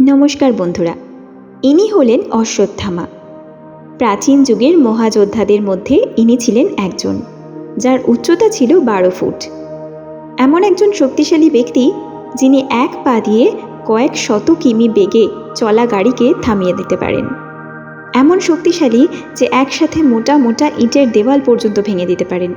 নমস্কার বন্ধুরা। ইনি হলেন অশ্বত্থামা। প্রাচীন যুগের মহাযোদ্ধাদের মধ্যে ইনি ছিলেন একজন, যার উচ্চতা ছিল বারো ফুট। এমন একজন শক্তিশালী ব্যক্তি যিনি এক পা দিয়ে কয়েক শত কিমি বেগে চলা গাড়িকে থামিয়ে দিতে পারেন। এমন শক্তিশালী যে একসাথে মোটা মোটা ইটের দেওয়াল পর্যন্ত ভেঙে দিতে পারেন।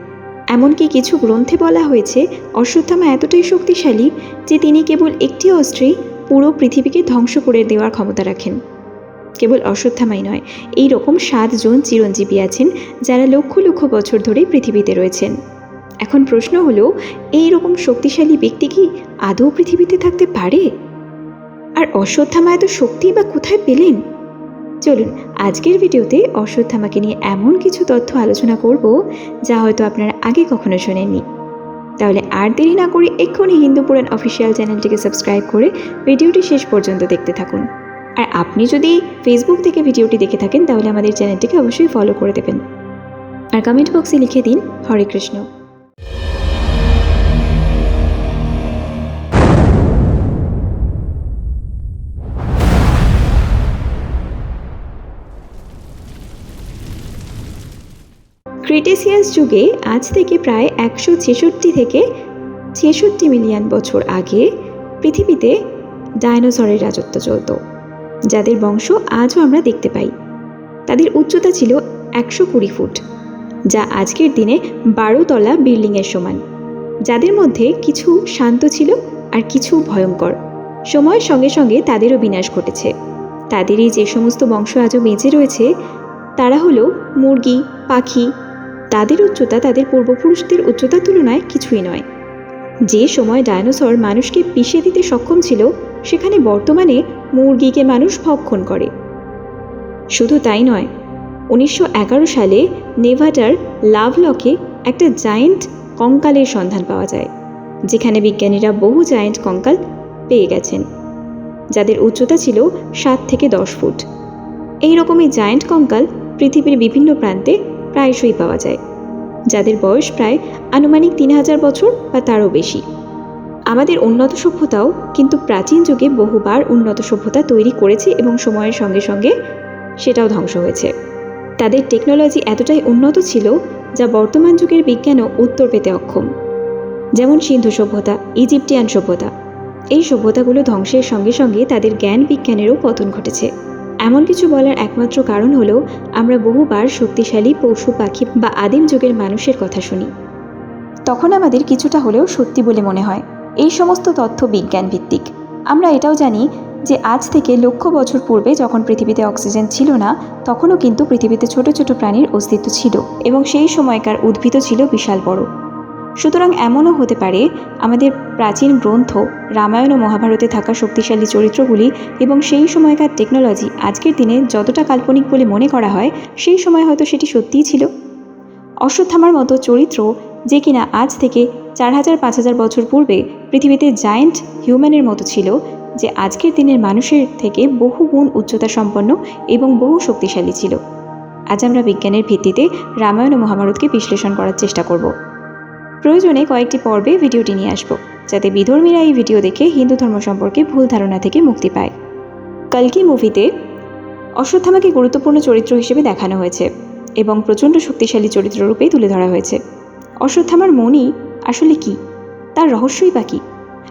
এমনকি কিছু গ্রন্থে বলা হয়েছে, অশ্বত্থামা এতটাই শক্তিশালী যে তিনি কেবল একটি অস্ত্রেই পুরো পৃথিবীকে ধ্বংস করে দেওয়ার ক্ষমতা রাখেন। কেবল অশ্বত্থামাই নয় এই রকম সাতজন চিরঞ্জীবী আছেন যারা লক্ষ লক্ষ বছর ধরে পৃথিবীতে রয়েছেন। এখন প্রশ্ন হলো এই রকম শক্তিশালী ব্যক্তি কি আদৌ পৃথিবীতে থাকতে পারে? আর অশ্বত্থামা এত শক্তি বা কোথায় পেলেন? চলুন, আজকের ভিডিওতে অশ্বত্থামাকে নিয়ে এমন কিছু তথ্য আলোচনা করব যা হয়তো আপনারা আগে কখনো শোনেননি। তাহলে আর দেরি না করে এক্ষুনি হিন্দু পুরাণ অফিসিয়াল চ্যানেলটিকে সাবস্ক্রাইব করে ভিডিওটি শেষ পর্যন্ত দেখতে থাকুন। আর আপনি যদি ফেসবুক থেকে ভিডিওটি দেখে থাকেন, তাহলে আমাদের চ্যানেলটিকে অবশ্যই ফলো করে দেবেন। আর কমেন্ট বক্সে লিখে দিন, হরে কৃষ্ণ। ক্রিটেসিয়াস যুগে আজ থেকে প্রায় একশো ছেষট্টি থেকে ছেষট্টি মিলিয়ন বছর আগে পৃথিবীতে ডায়নোসরের রাজত্ব চলত, যাদের বংশ আজও আমরা দেখতে পাই। তাদের উচ্চতা ছিল একশো কুড়ি ফুট, যা আজকের দিনে বারো তলা বিল্ডিংয়ের সমান, যাদের মধ্যে কিছু শান্ত ছিল আর কিছু ভয়ঙ্কর। সময়ের সঙ্গে সঙ্গে তাদেরও বিনাশ ঘটেছে। তাদেরই যে সমস্ত বংশ আজও বেঁচে রয়েছে, তারা হলো মুরগি, পাখি তাদের উচ্চতা তাদের পূর্বপুরুষদের উচ্চতার তুলনায় কিছুই নয়। যে সময় ডায়নোসর মানুষকে পিষে দিতে সক্ষম ছিল, সেখানে বর্তমানে মুরগিকে মানুষ ভক্ষণ করে। শুধু তাই নয়, উনিশশো সালে নেভাডার লাভলকে একটা জায়েন্ট কঙ্কালের সন্ধান পাওয়া যায়, যেখানে বিজ্ঞানীরা বহু জায়েন্ট কঙ্কাল পেয়ে গেছেন, যাদের উচ্চতা ছিল সাত থেকে দশ ফুট। এই রকমই জায়েন্ট কঙ্কাল পৃথিবীর বিভিন্ন প্রান্তে প্রায়শই পাওয়া যায়, যাদের বয়স প্রায় আনুমানিক তিন হাজার বছর বা তারও বেশি। আমাদের উন্নত সভ্যতাও কিন্তু প্রাচীন যুগে বহুবার উন্নত সভ্যতা তৈরি করেছে এবং সময়ের সঙ্গে সঙ্গে সেটাও ধ্বংস হয়েছে। তাদের টেকনোলজি এতটাই উন্নত ছিল যা বর্তমান যুগের বিজ্ঞানও উত্তর পেতে অক্ষম। যেমন সিন্ধু সভ্যতা, ইজিপ্টিয়ান সভ্যতা, এই সভ্যতাগুলো ধ্বংসের সঙ্গে সঙ্গে তাদের জ্ঞান বিজ্ঞানেরও পতন ঘটেছে। এমন কিছু বলার একমাত্র কারণ হলো, আমরা বহুবার শক্তিশালী পশু পাখি বা আদিম যুগের মানুষের কথা শুনি। তখন আমাদের কিছুটা হলেও সত্যি বলে মনে হয়। এই সমস্ত তথ্য বিজ্ঞান ভিত্তিক আমরা এটাও জানি যে আজ থেকে লক্ষ বছর পূর্বে যখন পৃথিবীতে অক্সিজেন ছিল না, তখনও কিন্তু পৃথিবীতে ছোট ছোট প্রাণীর অস্তিত্ব ছিল এবং সেই সময়কার উদ্ভিদও ছিল বিশাল বড়। সুতরাং এমনও হতে পারে, আমাদের প্রাচীন গ্রন্থ রামায়ণ ও মহাভারতে থাকা শক্তিশালী চরিত্রগুলি এবং সেই সময়কার টেকনোলজি আজকের দিনে যতটা কাল্পনিক বলে মনে করা হয়, সেই সময় হয়তো সেটি সত্যিই ছিল। অশ্বত্থামার মতো চরিত্র যে কিনা আজ থেকে চার হাজার, পাঁচ হাজার বছর পূর্বে পৃথিবীতে জায়েন্ট হিউম্যানের মতো ছিল, যে আজকের দিনের মানুষের থেকে বহু গুণ উচ্চতা সম্পন্ন এবং বহু শক্তিশালী ছিল। আজ আমরা বিজ্ঞানের ভিত্তিতে রামায়ণ ও মহাভারতকে বিশ্লেষণ করার চেষ্টা করব। প্রয়োজনে কয়েকটি পর্বে ভিডিওটি নিয়ে আসব, যাতে বিধর্মীরা এই ভিডিও দেখে হিন্দু ধর্ম সম্পর্কে ভুল ধারণা থেকে মুক্তি পায়। কলকি মুভিতে অশ্বত্থামাকে গুরুত্বপূর্ণ চরিত্র হিসেবে দেখানো হয়েছে এবং প্রচণ্ড শক্তিশালী চরিত্ররূপেই তুলে ধরা হয়েছে। অশ্বত্থামার মনই আসলে কি? তার রহস্যই বা কী?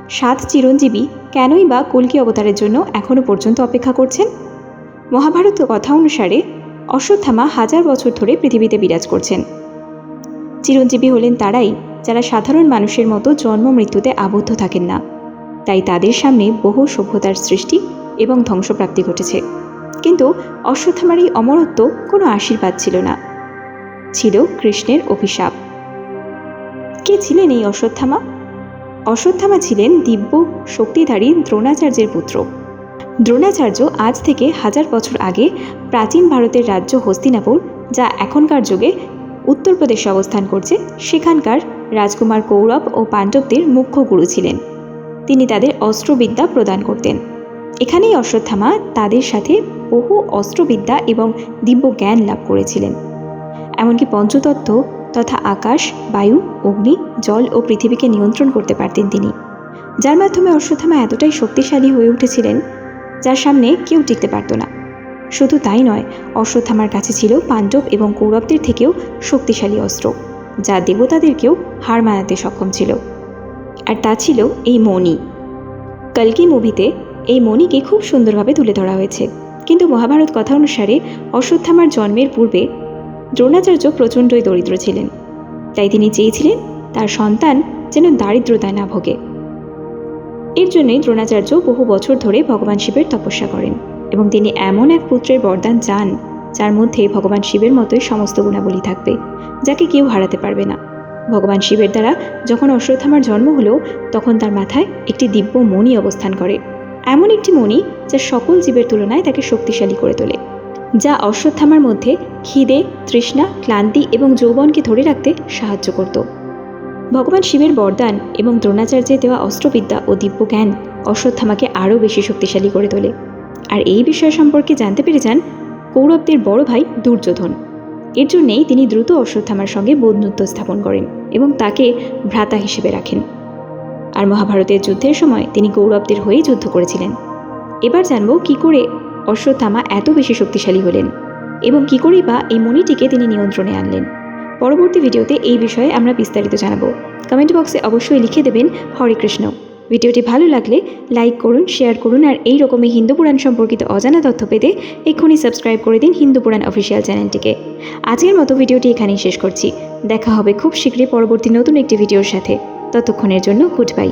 সাত চিরঞ্জীবী কেনই বা কলকি অবতারের জন্য এখনও পর্যন্ত অপেক্ষা করছেন? মহাভারত কথা অনুসারে অশ্বত্থামা হাজার বছর ধরে পৃথিবীতে বিরাজ করছেন। চিরঞ্জীবী হলেন তারাই যারা সাধারণ মানুষের মতো জন্ম মৃত্যুতে আবদ্ধ থাকেন না। তাই তাদের সামনে বহু সভ্যতার সৃষ্টি এবং ধ্বংসপ্রাপ্তি ঘটেছে। কিন্তু অশ্বত্থামার এই অমরত্ব কোনো আশীর্বাদ ছিল না। ছিল কৃষ্ণের অভিশাপ। কে ছিলেন এই অশ্বত্থামা? অশ্বত্থামা ছিলেন দিব্য, শক্তিধারী দ্রোণাচার্যের পুত্র। দ্রোণাচার্য আজ থেকে হাজার বছর আগে প্রাচীন ভারতের রাজ্য হস্তিনাপুর, যা এখনকার যুগে উত্তরপ্রদেশে অবস্থান করছে, সেখানকার রাজকুমার কৌরব ও পাণ্ডবদের মুখ্য গুরু ছিলেন। তিনি তাদের অস্ত্রবিদ্যা প্রদান করতেন। এখানেই অশ্বত্থামা তাদের সাথে বহু অস্ত্রবিদ্যা এবং দিব্য জ্ঞান লাভ করেছিলেন। এমনকি পঞ্চতত্ত্ব তথা আকাশ, বায়ু, অগ্নি, জল ও পৃথিবীকে নিয়ন্ত্রণ করতে পারতেন তিনি। যার মাধ্যমে অশ্বত্থামা এতটাই শক্তিশালী হয়ে উঠেছিলেন, যার সামনে কেউ টিকতে পারত না। শুধু তাই নয়, অশ্বত্থামার কাছে ছিল পাণ্ডব এবং কৌরবদের থেকেও শক্তিশালী অস্ত্র। যা দেবতাদেরকেও হার মানাতে সক্ষম ছিল। আর তা ছিল এই মণি। কলকি মুভিতে এই মণিকে খুব সুন্দরভাবে তুলে ধরা হয়েছে। কিন্তু মহাভারত কথা অনুসারে অশ্বত্থামার জন্মের পূর্বে দ্রোণাচার্য প্রচণ্ডই দরিদ্র ছিলেন। তাই তিনি চেয়েছিলেন তার সন্তান যেন দারিদ্রতায় না ভোগে। এর জন্যই দ্রোণাচার্য বহু বছর ধরে ভগবান শিবের তপস্যা করেন এবং তিনি এমন এক পুত্রের বরদান চান যার মধ্যে ভগবান শিবের মতোই সমস্ত গুণাবলী থাকবে, যাকে কেউ হারাতে পারবে না। ভগবান শিবের দ্বারা যখন অশ্বত্থামার জন্ম হলো, তখন তার মাথায় একটি দিব্য মণি অবস্থান করে। এমন একটি মণি যা সকল জীবের তুলনায় তাকে শক্তিশালী করে তোলে, যা অশ্বত্থামার মধ্যে খিদে, তৃষ্ণা, ক্লান্তি এবং যৌবনকে ধরে রাখতে সাহায্য করত। ভগবান শিবের বরদান এবং দ্রোণাচার্যের দেওয়া অস্ত্রবিদ্যা ও দিব্য জ্ঞান অশ্বত্থামাকে আরও বেশি শক্তিশালী করে তোলে। আর এই বিষয় সম্পর্কে জানতে পেরে যান কৌরবদের বড় ভাই দুর্যোধন। এর জন্যেই তিনি দ্রুত অশ্বত্থামার সঙ্গে বন্ধুত্ব স্থাপন করেন এবং তাকে ভ্রাতা হিসেবে রাখেন। আর মহাভারতের যুদ্ধের সময় তিনি কৌরবদের হয়েই যুদ্ধ করেছিলেন। এবার জানব কি করে অশ্বত্থামা এত বেশি শক্তিশালী হলেন এবং কি করেই বা এই মণিটিকে তিনি নিয়ন্ত্রণে আনলেন। পরবর্তী ভিডিওতে এই বিষয়ে আমরা বিস্তারিত জানাব। কমেন্ট বক্সে অবশ্যই লিখে দেবেন হরে কৃষ্ণ। ভিডিওটি ভালো লাগলে লাইক করুন, শেয়ার করুন আর এই রকমই হিন্দু পুরাণ সম্পর্কিত অজানা তথ্য পেতে এক্ষুনি সাবস্ক্রাইব করে দিন হিন্দু পুরাণ অফিসিয়াল চ্যানেলটিকে। আজকের মতো ভিডিওটি এখানেই শেষ করছি। দেখা হবে খুব শীঘ্রই পরবর্তী নতুন একটি ভিডিওর সাথে। ততক্ষণের জন্য গুড বাই